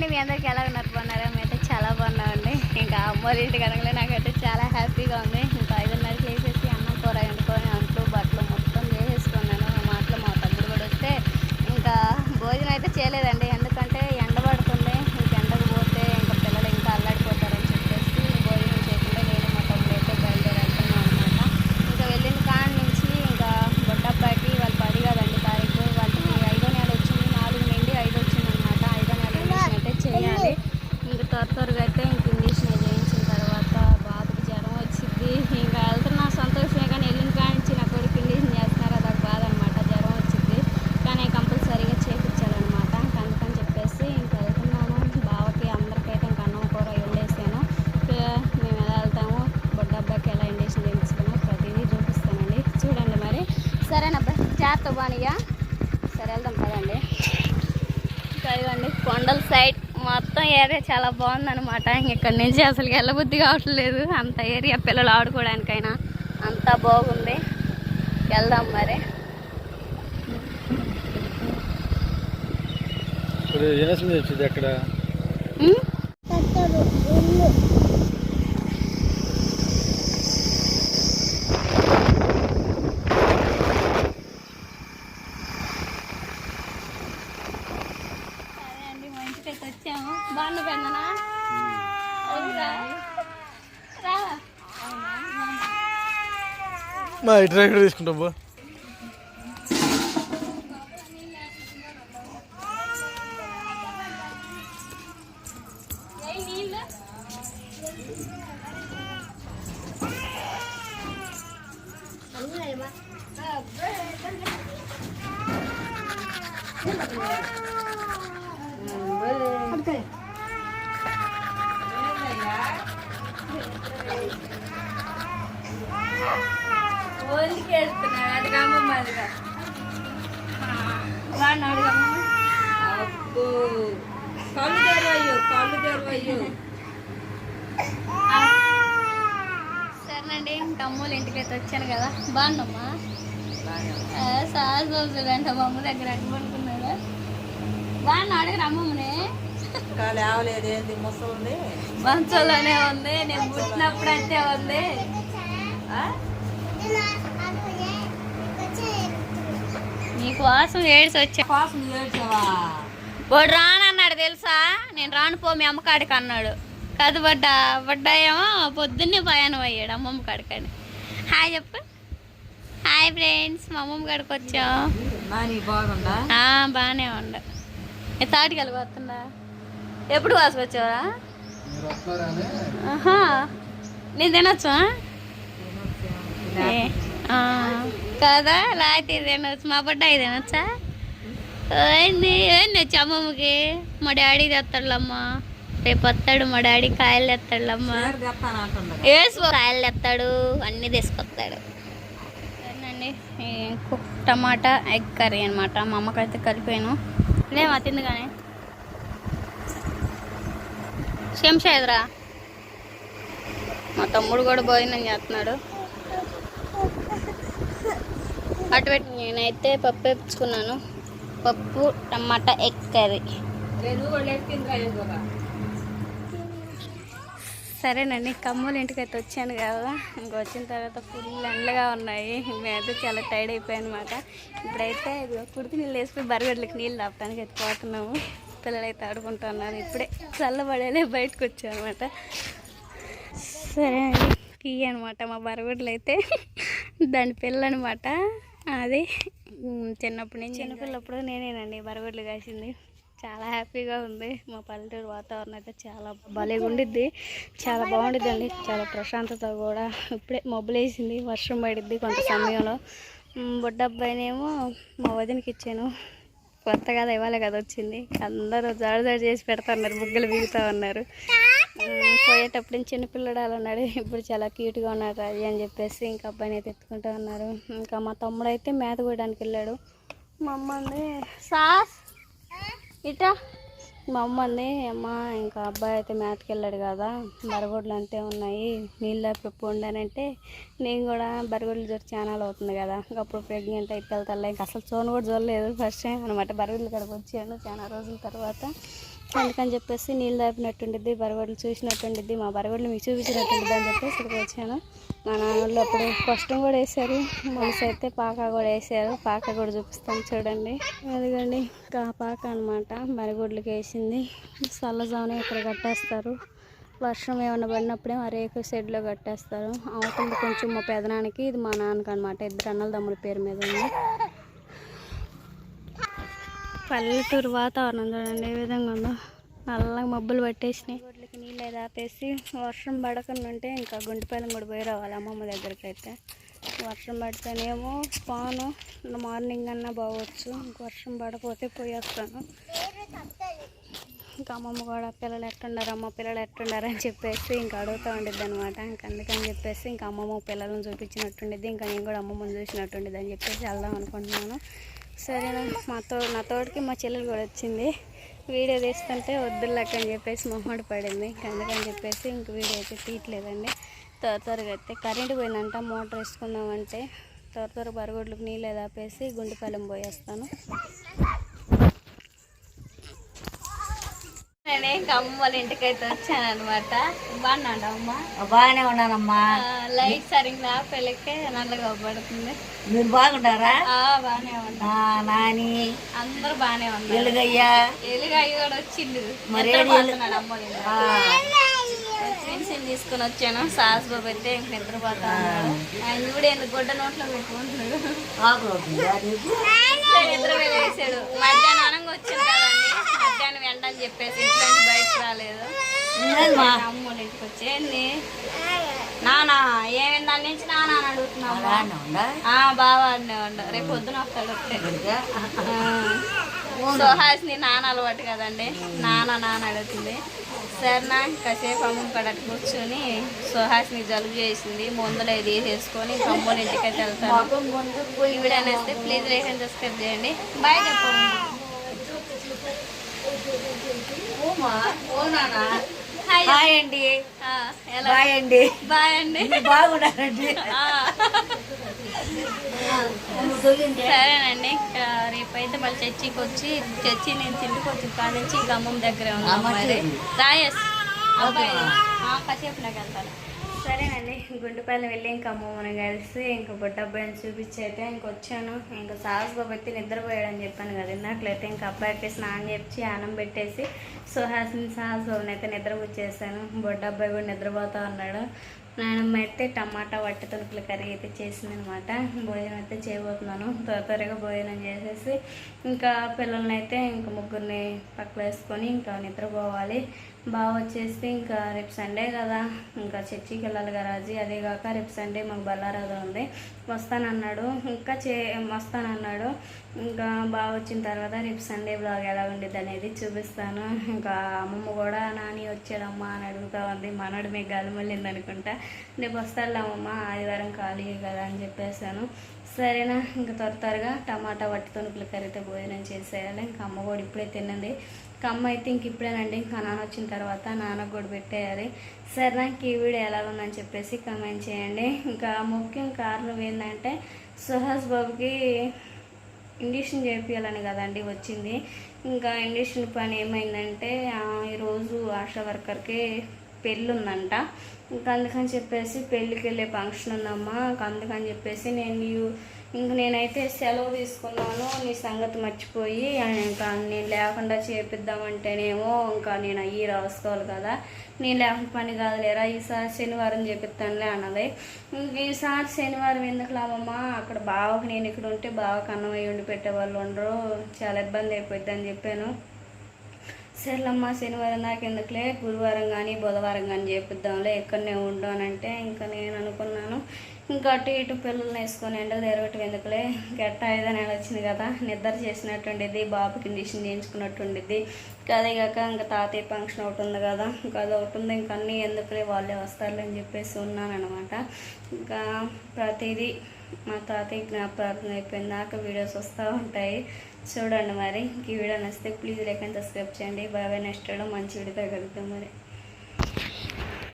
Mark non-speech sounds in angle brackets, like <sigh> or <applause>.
అండి మీ అందరికి ఎలా ఉన్నారు? బాగున్నారా? మేమైతే చాలా బాగున్నామండి. ఇంకా అమ్మోరి ఇంటికి అనగానే నాకైతే చాలా హ్యాపీగా ఉంది. ఇంకా ఐదున్నరకి చేసేసి అన్నం కూర వండుకొని అంట్లు బట్టలు మొత్తం చేసేసుకున్నాను. మా మాటలు మా తమ్ముడు కూడా వస్తే ఇంకా భోజనం అయితే చేయలేదండి. ఎందుకంటే ఎండ పడుతుంది ఇంక ఎండకు పోతే ఇంకా పిల్లలు ఇంకా అల్లాడిపోతారని చెప్పేసి భోజనం చేయకుండా నేను మా తమ్ముడు అయితే బయలుదేరి వెళ్తున్నాం అనమాట ఇంకా వెళ్ళిన కాడ నుంచి ఇంకా బొట్టబ్బాయికి వాళ్ళు పది కదండి తారీఖు వాళ్ళకి ఐదో నెల వచ్చింది నాలుగు నుండి ఐదు వచ్చింది అనమాట ఐదో నెల ఇంజక్షన్ అయితే చేయాలి ఇంకా త్వర త్వరగా అయితే ఇంక ఇంజక్షన్ చేయించిన తర్వాత బాబుకి జ్వరం వచ్చింది ఇంకా వెళ్తున్నా సంతోషమే కానీ వెళ్ళిన కాడ నుంచి నా కొడుకు ఇంజక్షన్ చేస్తున్నారు అదొక బాధ అనమాట జ్వరం వచ్చింది కానీ కంపల్సరీగా చేయించాలన్నమాట ఇంకా అందుకని చెప్పేసి ఇంకా వెళ్తున్నాను బావకి అందరికైతే ఇంకా అన్నం కూర వండేసాను మేము ఎలా వెళ్తాము బొడ్డబ్బాయికి ఎలా ఇంజక్షన్ చేయించుకున్నాము ప్రతిదీ చూపిస్తానండి చూడండి మరి సరేనబ్బా జాగ్రత్త బానిగా సరే వెళ్దాం పదండి. ఇంకా ఇదిగోండి కొండల సైడ్ మొత్తం ఏరియా చాలా బాగుందన్నమాట. ఇక్కడ నుంచి అసలు వెళ్ళబుద్ధి కావట్లేదు అంత ఏరియా పిల్లలు ఆడుకోవడానికైనా అంతా బాగుంది. వెళ్దాం మరి. అక్కడ ఉమ్? సరే అండి మా ఇంటికి అయితే వచ్చాము బాగున్నా పెద్దనా అవునా? రావా మా ఇటు ఇక్కడ తీసుకుంటాం బా Thank you. అబ్బో కళ్ళు తెరవయ్యో కళ్ళు తెరవయ్యో సరేనండి ఇంకా అమ్మోళ్ళ ఇంటికి అయితే వచ్చాను కదా. బాగుందమ్మా సార్ చూడండి మా అమ్మ దగ్గర అనుకున్నాడా బాగున్నా అడగరు అమ్మమ్మని. మంచంలోనే ఉంది నేను పుట్టినప్పుడు అయితే ఉంది. నీకోసం ఏడ్స్ వచ్చా కోసం ఏడ్చావా? వాడు రానన్నాడు తెలుసా? నేను రాను పో మీ అమ్మ కాడికి అన్నాడు. కాదు బడ్డా బడ్డా ఏమో పొద్దున్నే ప్రయాణం అయ్యాడు అమ్మమ్మ కాడికని. హాయ్ చెప్పు. హాయ్ ఫ్రెండ్స్ మా అమ్మమ్మ కాడికి వచ్చాం. బాగానే ఉండ. ఏ తాటికి వెళ్ళిపోతుందా ఎప్పుడు వస్తున్నారని ఆహా. నేను తినొచ్చా? కదా? లాంటి తినొచ్చు మా బడ్డ ఇది తినొచ్చా ఏంది? ఏంది వచ్చి అమ్మమ్మకి? మా డాడీ తెస్తాడులమ్మ. రేపు వస్తాడు మా డాడీ కాయలు తెస్తాడులమ్మ. వేసుకో కాయలు తెస్తాడు అన్నీ తీసుకొస్తాడు. టమాటా ఎగ్ కర్రీ అనమాట మా అమ్మకైతే కలిపాను. లేమా తింది కానీ. శంషాద్రా మా తమ్ముడు కూడా భోజనం చేస్తున్నాడు. అటు నేనైతే పప్పు వేపించుకున్నాను పప్పు టమాటా ఎగ్ కర్రీ. సరేనండి కమ్మూలు ఇంటికి అయితే వచ్చాను కదా. ఇంక వచ్చిన తర్వాత ఫుల్ ఎండగా ఉన్నాయి. మేమైతే చాలా టైర్డ్ అయిపోయాయి అనమాట ఇప్పుడైతే కుడికి నీళ్ళు వేసుకుని బరగడ్లకి నీళ్ళు తాపడానికి అయితే పోతున్నాము. పిల్లలు అయితే ఆడుకుంటున్నారు ఇప్పుడే చల్లబడేలే బయటకు వచ్చాం అనమాట సరే అండి కీ అనమాట మా బరగడ్లు అయితే దాని పిల్ల అనమాట అది. ఉమ్, చిన్నప్పటి నుంచి చిన్నపిల్లప్పుడు నేనేనండి బరగడ్లు కాసింది. చాలా హ్యాపీగా ఉంది. మా పల్లెటూరు వాతావరణం అయితే చాలా భలేగా ఉండిద్ది. చాలా బాగుండిద్దండి. చాలా ప్రశాంతత కూడా. ఇప్పుడే మబ్బులేసింది వర్షం పడిద్ది కొంత సమయంలో. బుడ్డబ్బాయినేమో మా వదినకి ఇచ్చాను. కొత్త కదా ఇవ్వాలి కదా వచ్చింది. అందరూ జాడు జాడు చేసి పెడతా బుగ్గలు బిగుతా ఉన్నారు. పోయేటప్పుడు చిన్నపిల్లడు అలా ఉన్నాడు. ఇప్పుడు చాలా క్యూట్గా ఉన్నాడు అది అని చెప్పేసి ఇంకా అబ్బాయిని అయితే ఎత్తుకుంటా ఉన్నారు. ఇంకా మా తమ్ముడు అయితే మేత కోయడానికి వెళ్ళాడు. మా అమ్మ అంది సాస్ ఇటా. మా అమ్మ అంది అమ్మ ఇంకా అబ్బాయి అయితే మేతకి వెళ్ళాడు కదా బరగొడ్లు అంతే ఉన్నాయి నీళ్ళు పెప్పు వండానంటే నేను కూడా బరగొడ్లు చూసి ఛానల్ అవుతుంది కదా ఇంకా అప్పుడు ప్రెగ్నెంట్ అయితే వెళ్తా ఇంకా అసలు చూడను కూడా చూడలేదు ఫస్ట్ టైం అనమాట బరగొడ్లు కడకు వచ్చాను చాలా రోజుల తర్వాత. అందుకని చెప్పేసి నీళ్ళు దాపినట్టుండిద్ది బరగొడ్లు చూసినట్టుండిద్ది మా బరగొడ్లు మీకు చూపించినట్టుండిద్ది అని చెప్పేసి ఇక్కడికి వచ్చాను. మా నాన్నోళ్ళు అప్పుడు కష్టం కూడా వేశారు మనసు అయితే పాక కూడా వేసారు పాక కూడా చూపిస్తాను చూడండి. అదిగండి ఇంకా పాక అనమాట బరగొడ్లకి వేసింది. చల్లజామున ఇక్కడ కట్టేస్తారు. వర్షం ఏమైనా పడినప్పుడే ఆ రేకు షెడ్లో కట్టేస్తారు. అవుతుంది కొంచెం మా పెదనానికి ఇది మా నాన్నకి అనమాట ఇద్దరు అన్నల తమ్ముల పేరు మీద ఉంది. పల్లెటూరు వాతావరణం చూడండి ఏ విధంగా ఉందో? నల్లగా మబ్బులు పట్టేసినాయి. రోడ్లకి నీళ్ళు ఏదో ఆపేసి వర్షం పడకుండా ఉంటే ఇంకా గుంటిపాలెం కూడా పోయి రావాలి అమ్మమ్మ దగ్గరికి అయితే వర్షం పడితేనేమో పాను మార్నింగ్ అన్నా బాగొచ్చు. ఇంకా వర్షం పడకపోతే పోయేస్తాను. ఇంకా అమ్మమ్మ కూడా పిల్లలు ఎట్టుండారు అమ్మ పిల్లలు ఎట్టుండారు అని చెప్పేసి ఇంకా అడుగుతూ ఉండిద్ది అనమాట ఇంక అందుకని చెప్పేసి ఇంకా అమ్మమ్మ పిల్లలను చూపించినట్టుండిద్ది. ఇంకా నేను కూడా అమ్మమ్మని చూసినట్టుండిద్ది అని చెప్పేసి వెళ్దాం అనుకుంటున్నాను. సరేనా? మా తో నా తోటికి మా చెల్లెలు కూడా వచ్చింది. వీడియో తీస్తుంటే వద్దులక్క అని చెప్పేసి మొహమాట పడింది. అందుకని చెప్పేసి ఇంక వీడియో అయితే తీయట్లేదండి. త్వర త్వరగా అయితే కరెంటు పోయిందంట మోటార్ వేసుకుందామంటే. త్వర త్వర బరగొడ్లకు నీళ్ళు ఆపేసి గుండెపాలెం పోయేస్తాను. నేను ఇంటికి అయితే వచ్చాను అనమాట బాగున్నాడు అమ్మ? బాగానే ఉన్నానమ్మా. లైట్ సరిగ్గా పెళ్ళికే నల్లగా పడుతుంది. మీరు బాగుంటారా? ఆ, బాగానే ఉన్నా. నాని అందరూ బాగానే ఉన్నారు. ఎలుగయ్యా. ఎలుగాయి కూడా వచ్చిండు. మరి నిద్రపోతున్నాడు అమ్మ వాళ్ళ ఇంట్లో. ఆ, పెన్షన్ తీసుకుని వచ్చాను. సాస్ బాబు అయితే ఇంక నిద్రపోతా ఆయన కూడా ఎందుకు గుడ్డ నోట్లో పెట్టుకుంటున్నాడు? నిద్ర వేసాడు. మధ్యాహ్నం అనంగా వచ్చింది కదండి. మధ్యాహ్నం చెప్పేసి ఇంట్లో బయటకు రాలేదు. ఇంటికి వచ్చేయండి నానా ఏమైంది దాని నుంచి నానా అని అడుగుతున్నావు? బాగా రేపు పొద్దున వస్తాడు? సుహాస్ని నాన్న అలవాటు కదండి. నాన్న నాన్న అడుగుతుంది. సరేనా కాసేపు అమ్మ కడ కూర్చొని సుహాస్ని జలుబు చేసింది. మందులు అది వేసేసుకొని కమ్మల ఇంటికి అయితే వెళ్తాను. మొఖం ఈ వీడియో నేస్తే ప్లీజ్ లైక్ అండ్ సబ్స్క్రైబ్ చేయండి. బాయ్ చెప్పండి ఓ నానా. హాయ్ అండి బాయ్ అండి బాయ్ అండి బాగున్నారండి. తొలింది. <laughs> సరేనండి. ఇంకా రేపైతే మళ్ళీ చర్చికి వచ్చి చర్చి నేను ఇంటికి వచ్చి కాడ నుంచి గమ్మం దగ్గరే ఉన్నాం ఆ, మరి. మంచిదండి. రాయస్ కాసేపు నాకు వెళ్తాను. సరేనండి గుంటుపల్లి వెళ్ళి ఇంకా అమ్మమ్మని కలిసి ఇంకా బుట్ట అబ్బాయిని చూపించి అయితే ఇంక వచ్చాను. ఇంకా సాహస్ బాబు అయితే నిద్రపోయాడని చెప్పాను కదా ఇందాకలైతే ఇంకా అబ్బాయికి స్నానం చేసి ఆనం పెట్టేసి సుహాసిని సాహస్ బాబుని అయితే నిద్రపుచ్చేసాను. బొడ్డ అబ్బాయి కూడా నిద్రపోతా ఉన్నాడు. నాయనమ్మ అయితే టమాటా వట్టి తలుపుల కర్రీ అయితే చేసింది అనమాట భోజనం అయితే చేయబోతున్నాను. త్వర త్వరగా భోజనం చేసేసి ఇంకా పిల్లల్ని అయితే ఇంకా ముగ్గురిని పక్కన వేసుకొని ఇంకా నిద్రపోవాలి. బాగా వచ్చేసి ఇంకా రేపు సండే కదా. ఇంకా చర్చికి వెళ్ళాలి కదా రాజీ. అదే కాక రేపు సండే మాకు బల్లారాధన ఉంది. వస్తానన్నాడు. ఇంకా చే వస్తానన్నాడు. ఇంకా బాగా వచ్చిన తర్వాత రేపు సండే బ్లాగ్ ఎలా ఉండేది అనేది చూపిస్తాను. ఇంకా అమ్మమ్మ కూడా నాని వచ్చాడమ్మా అని అడుగుతా ఉంది. మనడు మీకు గలమల్లింది అనుకుంటా. రేపు వస్తాడులే అమ్మమ్మ ఆదివారం ఖాళీ కదా అని చెప్పేసాను సరేనా ఇంకా త్వర త్వరగా టమాటా వట్టి తొనుకుల కర్రీతో భోజనం చేసేయాలి. ఇంకా అమ్మ కూడా ఇప్పుడే తిన్నది. ఇంకా అమ్మ అయితే ఇంక ఇప్పుడేనండి. ఇంకా నాన్న వచ్చిన తర్వాత నాన్నకు కూడా పెట్టేయాలి. సరే నాకు ఈ వీడియో ఎలా ఉందని చెప్పేసి కమెంట్ చేయండి. ఇంకా ముఖ్యం కారణం ఏంటంటే సుహాస్ బాబుకి ఇండిషన్ చేయించాలని కదండి వచ్చింది. ఇంకా ఇండిషన్ పని ఏమైందంటే ఈరోజు ఆశా వర్కర్కి పెళ్ళి ఉందంట ఇంకా అందుకని చెప్పేసి పెళ్ళికి వెళ్ళే ఫంక్షన్ ఉందమ్మా. అందుకని చెప్పేసి నేను ఇంక నేనైతే సెలవు తీసుకున్నాను. నీ సంగతి మర్చిపోయి ఇంకా నేను లేకుండా చేపిద్దామంటేనేమో ఇంకా నేను అయ్యి రాసుకోవాలి కదా. నేను లేకుండా పని కాదులేరా? ఈసారి శనివారం చేపిస్తానులే అన్నది. ఇంక ఈసారి శనివారం ఎందుకు లామమ్మా అక్కడ బావకు నేను ఇక్కడ ఉంటే బావకు అన్నం అయ్యి ఉండి పెట్టే వాళ్ళు ఉండరు. చాలా ఇబ్బంది అయిపోద్ది అని చెప్పాను. సర్లమ్మ శనివారం నాకు ఎందుకులే? గురువారం కానీ బుధవారం కానీ చేపిద్దాంలే. ఎక్కడనే ఉండు అని అంటే ఇంకా నేను అనుకున్నాను. ఇంకా అటు ఇటు పిల్లల్ని వేసుకొని ఎండకు తిరగటం ఎందుకులే? గట్ట ఐదో నెల వచ్చింది కదా. నిద్ర చేసినట్టుండేది బాబు కండిషన్ చేయించుకున్నట్టుండేది ఇంకా అదే కాక ఇంకా తాతయ్య ఫంక్షన్ ఒకటి ఉంది కదా. ఇంకా అది ఒకటి ఉంది. ఇంకా అన్నీ ఎందుకులే వాళ్ళే వస్తారులే అని చెప్పేసి ఉన్నానమాట ఇంకా ప్రతిదీ మా తాతయ్య జ్ఞాపకార్థం అయిపోయిన దాకా వీడియోస్ వస్తూ ఉంటాయి. చూడండి మరి. ఈ వీడియో నచ్చితే ప్లీజ్ లైక్ అండ్ సబ్స్క్రైబ్ చేయండి. బాగా నెక్స్ట్ మంచి వీడియోతో కలుగుతాం మరి.